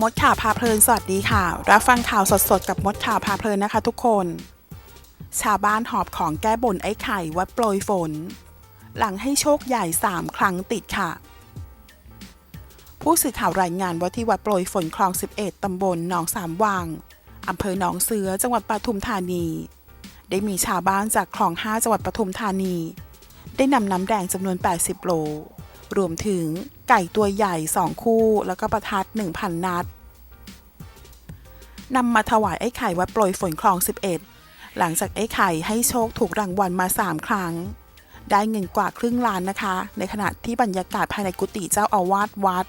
มดข่าวพาเพลินสวัสดีค่ะ รับฟังข่าวสดๆ กับมดข่าวพาเพลินนะคะทุกคน ชาวบ้านหอบของแก้บนไอ้ไข่วัดโปรยฝน หลังให้โชคใหญ่ 3 ครั้งติดค่ะ ผู้สื่อข่าวรายงานว่าที่วัดโปรยฝนคลอง 11 ตำบลหนองสามวางอำเภอหนองเสือจังหวัดปทุมธานี ได้มีชาวบ้านจากคลอง 5 จังหวัดปทุมธานี ได้นำน้ำแดงจำนวน 80 โล รวมถึงไก่ตัวใหญ่ 2 คู่ แล้วก็ประทัด 1,000 นัดนำมาถวายไอ้ไข่วัดโปรยฝนคลอง 11 หลังจากไอ้ไข่ให้โชคถูกรางวัลมา 3 ครั้ง ได้เงินกว่าครึ่งล้านนะคะ ในขณะที่บรรยากาศภายในกุฏิเจ้าอาวาสวัด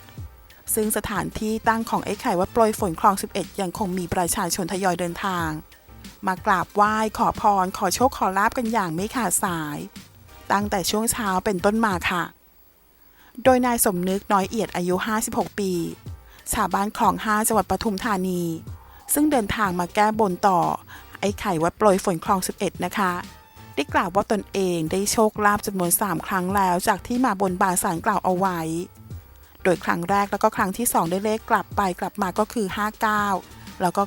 ซึ่งสถานที่ตั้งของไอ้ไข่วัดโปรยฝนคลอง 11 ยังคงมีประชาชนทยอยเดินทาง มากราบไหว้ขอพร ขอโชคขอลาบกันอย่างไม่ขาดสาย ตั้งแต่ช่วงเช้าเป็นต้นมาค่ะ โดยนายสมนึกน้อยเอียดอายุ 56 ปีชาวบ้านคลอง5จังหวัดปทุมธานี ซึ่งเดินทางมาแก้บนต่อ ไอ้ไข่วัดโปรยฝนคลอง 11 นะคะ ได้กล่าวว่าตนเองได้โชคลาภจำนวน 3 ครั้งแล้วจากที่มาบนบานสารกล่าวเอาไว้ โดยครั้งแรกแล้วก็ครั้งที่ 2 ได้เลขกลับไปกลับมาก็คือ 59 แล้วก็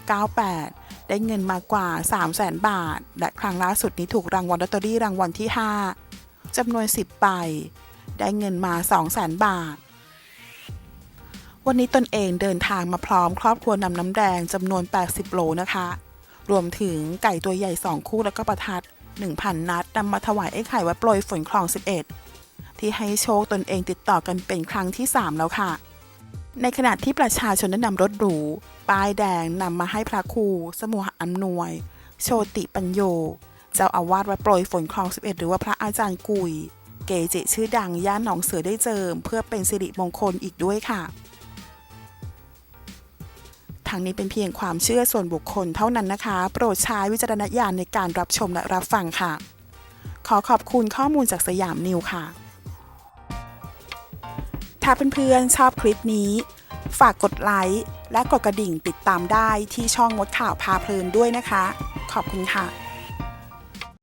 98 ได้เงินมากว่า 3 0 0แสนบาท และครั้งล่าสุดนี้ถูกรางวัลลอตเตอรี่รางวัลที่ 5จำนวน 10ใบ ได้เงินมา2 0 0แสนบาท วันนี้ตนเองเดินทางมาพร้อมครอบครัวนำน้ำแดงจำนวน 80 โลนะคะ รวมถึงไก่ตัวใหญ่ 2 คู่แล้วก็ประทัด 1,000 นัดนำมาถวายไอ้ไข่วัดโปรยฝนคลอง 11 ที่ให้โชคตนเองติดต่อกันเป็นครั้งที่ 3 แล้วค่ะ ในขณะที่ประชาชนได้นำรถหรูป้ายแดงนำมาให้พระครูสมุหอำนวย โชติปัญโย เจ้าอาวาสวัดโปรยฝนคลอง 11 หรือว่าพระอาจารย์กุย เกจิชื่อดังย่านหนองเสือได้เจิม เพื่อเป็นสิริมงคลอีกด้วยค่ะทางนี้เป็นเพียงความเชื่อส่วนบุคคลเท่านั้นนะคะ โปรดใช้วิจารณญาณในการรับชมและรับฟังค่ะ ขอขอบคุณข้อมูลจากสยามนิวค่ะ ถ้าเพื่อนๆชอบคลิปนี้ ฝากกดไลค์และกดกระดิ่งติดตามได้ที่ช่องมดข่าวพาเพลินด้วยนะคะ ขอบคุณค่ะ